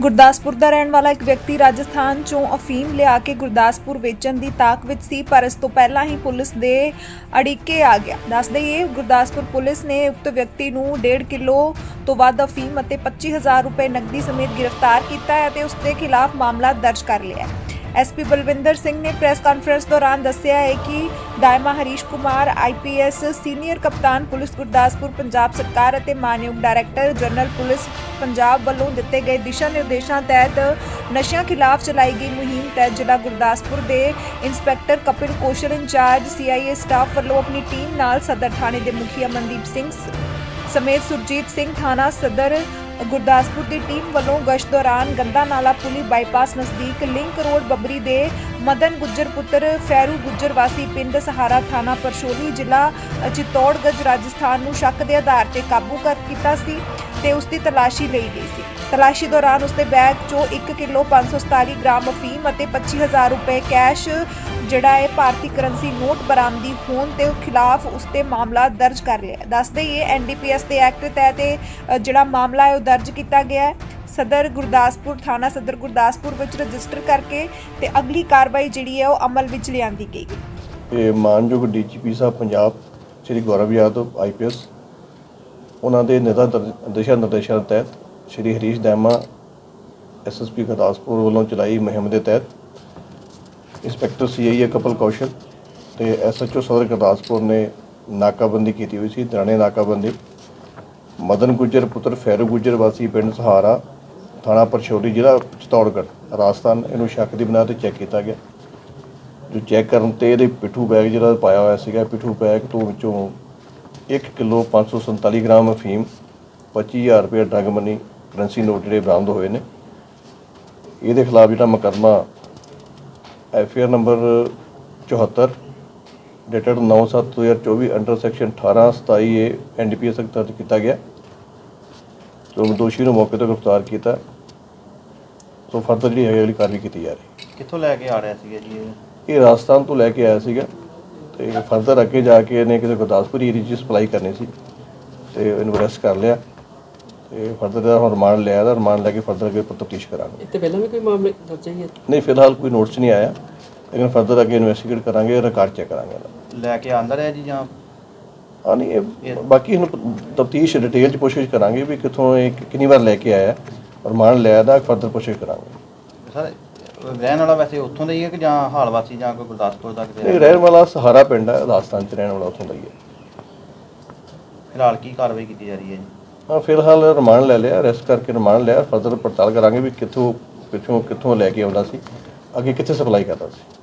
ਗੁਰਦਾਸਪੁਰ ਦਾ ਰਹਿਣ ਵਾਲਾ ਇੱਕ ਵਿਅਕਤੀ ਰਾਜਸਥਾਨ ਚੋਂ ਅਫੀਮ ਲਿਆ ਕੇ ਗੁਰਦਾਸਪੁਰ ਵੇਚਣ ਦੀ ਤਾਕ ਵਿੱਚ ਸੀ, ਪਰ ਇਸ ਤੋਂ ਪਹਿਲਾਂ ਹੀ ਪੁਲਿਸ ਦੇ ਅੜਿੱਕੇ ਆ ਗਿਆ। ਦੱਸ ਦਈਏ, ਗੁਰਦਾਸਪੁਰ ਪੁਲਿਸ ਨੇ ਉਕਤ ਵਿਅਕਤੀ ਨੂੰ 1.5 ਕਿਲੋ ਤੋਂ ਵੱਧ ਅਫੀਮ ਅਤੇ 25000 ਰੁਪਏ ਨਕਦੀ ਸਮੇਤ ਗ੍ਰਿਫਤਾਰ ਕੀਤਾ ਹੈ ਅਤੇ ਉਸ ਦੇ ਖਿਲਾਫ ਮਾਮਲਾ ਦਰਜ ਕਰ ਲਿਆ ਹੈ। ਐਸਪੀ ਬਲਵਿੰਦਰ ਸਿੰਘ ਨੇ ਪ੍ਰੈਸ ਕਾਨਫਰੰਸ ਦੌਰਾਨ ਦੱਸਿਆ ਹੈ ਕਿ ਦਾਇਮਾ ਹਰੀਸ਼ ਕੁਮਾਰ ਆਈਪੀਐਸ ਸੀਨੀਅਰ ਕਪਤਾਨ ਪੁਲਿਸ ਗੁਰਦਾਸਪੁਰ, ਪੰਜਾਬ ਸਰਕਾਰ ਅਤੇ ਮਾਨਯੋਗ ਡਾਇਰੈਕਟਰ ਜਨਰਲ ਪੁਲਿਸ ਪੰਜਾਬ ਵੱਲੋਂ ਦਿੱਤੇ ਗਏ ਦਿਸ਼ਾ ਨਿਰਦੇਸ਼ਾਂ ਤਹਿਤ ਨਸ਼ਿਆਂ ਖਿਲਾਫ ਚਲਾਈ ਗਈ ਮੁਹਿੰਮ ਤਹਿਤ ਜ਼ਿਲ੍ਹਾ ਗੁਰਦਾਸਪੁਰ ਦੇ inspector Kapil Kaushal incharge CIA staff ਵੱਲੋਂ ਆਪਣੀ ਟੀਮ ਨਾਲ ਸਦਰ ਥਾਣੇ ਦੇ ਮੁਖੀਆ ਮਨਦੀਪ ਸਿੰਘ ਸਮੇਤ ਸੁਰਜੀਤ ਸਿੰਘ ਥਾਣਾ ਸਦਰ ਗੁਰਦਾਸਪੁਰ ਦੀ ਟੀਮ ਵੱਲੋਂ ਗਸ਼ਤ ਦੌਰਾਨ ਗੰਦਾ ਨਾਲਾ ਪੁਲੀ ਬਾਈਪਾਸ ਨਜ਼ਦੀਕ ਲਿੰਕ ਰੋਡ ਬੱਬਰੀ ਦੇ ਮਦਨ ਗੁੱਜਰ ਪੁੱਤਰ ਫੈਰੂ ਗੁੱਜਰ ਵਾਸੀ ਪਿੰਡ ਸਹਾਰਾ ਥਾਣਾ ਪਰਸ਼ੋਲੀ ਜ਼ਿਲ੍ਹਾ ਚਿਤੌੜਗੜ੍ਹ ਰਾਜਸਥਾਨ ਨੂੰ ਸ਼ੱਕ ਦੇ ਆਧਾਰ ਤੇ ਕਾਬੂ ਕਰ ਕੀਤਾ ਸੀ। ਤੇ ਉਸ ਦੀ ਤਲਾਸ਼ੀ ਲਈ ਗਈ ਸੀ। ਤਲਾਸ਼ੀ ਦੌਰਾਨ ਉਸ ਦੇ ਬੈਗ ਚੋਂ 1 ਕਿਲੋ 547 ਗ੍ਰਾਮ ਅਫੀਮ ਅਤੇ 25000 ਰੁਪਏ ਕੈਸ਼ ਜਿਹੜਾ ਹੈ ਭਾਰਤੀ ਕਰੰਸੀ ਨੋਟ ਬਰਾਮਦੀ ਹੋਣ ਤੇ ਖਿਲਾਫ ਉਸ ਤੇ ਮਾਮਲਾ ਦਰਜ ਕਰ ਲਿਆ। ਦੱਸਦੇ ਹੀ ਐਨਡੀਪੀਐਸ ਦੇ ਐਕਟ ਤਹਿਤ ਇਹ, ਜਿਹੜਾ ਮਾਮਲਾ ਹੈ ਉਹ ਦਰਜ ਕੀਤਾ ਗਿਆ ਹੈ। ਸਦਰ ਗੁਰਦਾਸਪੁਰ ਥਾਣਾ ਸਦਰ ਗੁਰਦਾਸਪੁਰ ਵਿੱਚ ਰਜਿਸਟਰ ਕਰਕੇ ਤੇ ਅਗਲੀ ਕਾਰਵਾਈ ਜਿਹੜੀ ਹੈ ਉਹ ਅਮਲ ਵਿੱਚ ਲਿਆਂਦੀ ਗਈ। ਇਹ ਮਾਨਯੋਗ ਡੀਜੀਪੀ ਸਾਹਿਬ ਪੰਜਾਬ ਸ਼੍ਰੀ ਗੌਰਵ ਯਾਦਵ ਆਈਪੀਐਸ ਉਹਨਾਂ ਦੇ ਨਿਰਦਾ ਦਿਸ਼ਾ ਨਿਰਦੇਸ਼ਾਂ ਤਹਿਤ ਸ਼੍ਰੀ ਹਰੀਸ਼ ਦੈਮਾ ਐਸਐਸਪੀ ਗੁਰਦਾਸਪੁਰ ਵੱਲੋਂ ਚਲਾਈ ਮੁਹਿੰਮ ਦੇ ਤਹਿਤ ਇੰਸਪੈਕਟਰ ਸੀਆਈਏ ਕਪਲ ਕੌਸ਼ਲ ਤੇ ਐਸਐਚਓ ਸਦਰ ਗੁਰਦਾਸਪੁਰ ਨੇ ਨਾਕਾਬੰਦੀ ਕੀਤੀ ਹੋਈ ਸੀ ਦਰਾਣੇ ਨਾਕਾਬੰਦੀ। ਮਦਨ ਗੁੱਜਰ ਪੁੱਤਰ ਫੈਰੂ ਗੁੱਜਰ ਵਾਸੀ ਪਿੰਡ ਸਹਾਰਾ, ਥਾਣਾ ਪਰਸ਼ੋਰੀ ਜ਼ਿਲ੍ਹਾ ਚਤੌੜਗੜ੍ਹ। ਰਾਜਸਥਾਨ, ਇਹਨੂੰ ਸ਼ੱਕ ਦੀ ਬਣਾ ਤੇ ਚੈੱਕ ਕੀਤਾ ਗਿਆ। ਜੋ ਚੈੱਕ ਕਰਨ ਤੇ ਇਹਦੇ ਪਿੱਠੂ ਬੈਗ ਜਿਹੜਾ ਪਾਇਆ ਹੋਇਆ ਸੀਗਾ, ਪਿੱਠੂ ਬੈਗ ਤੋਂ ਵਿੱਚੋਂ 1 ਕਿਲੋ 547 ਗ੍ਰਾਮ ਅਫੀਮ 25000 ਰੁਪਏ ਡਰਗ ਮਨੀ ਕਰੰਸੀ ਨੋਟ ਜਿਹੜੇ ਬਰਾਮਦ ਹੋਏ ਨੇ। ਇਹਦੇ ਖਿਲਾਫ ਜਿਹੜਾ ਮੁਕੱਦਮਾ F R number 74 dated 9/7/2024 under section 18 27 A NDPS ਤੱਕ ਦਰਜ ਕੀਤਾ ਗਿਆ। ਸੋ ਦੋਸ਼ੀ ਨੂੰ ਮੌਕੇ ਤੋਂ ਗ੍ਰਿਫਤਾਰ ਕੀਤਾ। ਸੋ ਫਰਦਰ ਜਿਹੜੀ ਹੈ ਅਗਲੀ ਕਾਰਵਾਈ ਕੀਤੀ ਜਾ ਰਹੀ ਕਿੱਥੋਂ ਲੈ ਕੇ ਆ ਰਿਹਾ ਸੀਗਾ ਜੀ ਇਹ? ਇਹ ਰਾਜਸਥਾਨ ਤੋਂ ਲੈ ਕੇ ਆਇਆ ਸੀਗਾ। ਤੇ ਫਰਦਰ ਅੱਗੇ ਜਾ ਕੇ ਇਹਨੇ ਕਿਸੇ ਗੁਰਦਾਸਪੁਰ ਏਰੀਆ 'ਚ ਸਪਲਾਈ ਕਰਨੀ ਸੀ ਤੇ ਇਹਨੂੰ ਅਰੈਸਟ ਕਰ ਲਿਆ ਤੇ ਫਰਦਰ ਦਾ ਹੁਣ ਰਿਮਾਂਡ ਲਿਆ ਦਾ ਰਿਮਾਂਡ ਲੈ ਕੇ ਫਰਦਰ ਅੱਗੇ ਤਫਤੀਸ਼ ਕਰਾਂਗੇ। ਇੱਥੇ ਪਹਿਲਾਂ ਵੀ ਕੋਈ ਮਾਮਲੇ ਦਰਜ ਹੈ ਨਹੀਂ ਫਿਲਹਾਲ ਕੋਈ ਨੋਟਿਸ ਨਹੀਂ ਆਇਆ ਲੇਕਿਨ ਫਰਦਰ ਅੱਗੇ ਇਨਵੈਸਟੀਗੇਟ ਕਰਾਂਗੇ ਰਿਕਾਰਡ ਚੈੱਕ ਕਰਾਂਗੇ ਲੈ ਕੇ ਆਂਦਾ ਰਿਹਾ ਜੀ ਜਾਂ? ਹਾਂ ਨਹੀਂ ਇਹ ਬਾਕੀ ਹੁਣ ਤਫਤੀਸ਼ ਡਿਟੇਲ 'ਚ ਪੁੱਛਗਿੱਛ ਕਰਾਂਗੇ ਵੀ ਕਿੱਥੋਂ ਇਹ ਕਿੰਨੀ ਵਾਰ ਲੈ ਕੇ ਆਇਆ ਰਿਮਾਂਡ ਲਿਆ ਦਾ ਫਰਦਰ ਪੁੱਛਗਿੱਛ ਕਰਾਂਗੇ। ਸਰ ਰਹਿਣ ਵਾਲਾ ਵੈਸੇ ਉੱਥੋਂ ਦਾ ਹੀ ਹੈ ਕਿ ਜਾਂ ਹਾਲ ਵਾਸੀ ਜਾਂ ਕੋਈ ਗੁਰਦਾਸਪੁਰ ਦਾ ਕਿਤੇ ਇਹ ਰਹਿਣ ਵਾਲਾ ਸਹਾਰਾ ਪਿੰਡ ਹੈ ਰਾਜਸਥਾਨ 'ਚ ਰਹਿਣ ਵਾਲਾ ਉੱਥੋਂ ਦਾ ਹੀ ਹੈ। ਫਿਲਹਾਲ ਕੀ ਕਾਰਵਾਈ ਕੀਤੀ ਜਾ ਰਹੀ ਹੈ ਜੀ? ਹਾਂ ਫਿਲਹਾਲ ਰਿਮਾਂਡ ਲੈ ਲਿਆ ਅਰੈਸਟ ਕਰਕੇ ਰਿਮਾਂਡ ਲਿਆ ਫਰਦਰ ਪੜਤਾਲ ਕਰਾਂਗੇ ਵੀ ਕਿੱਥੋਂ ਕਿੱਥੋਂ ਕਿੱਥੋਂ ਲੈ ਕੇ ਆਉਂਦਾ ਸੀ ਅੱਗੇ ਕਿੱਥੇ ਸਪਲਾਈ ਕਰਦਾ ਸੀ।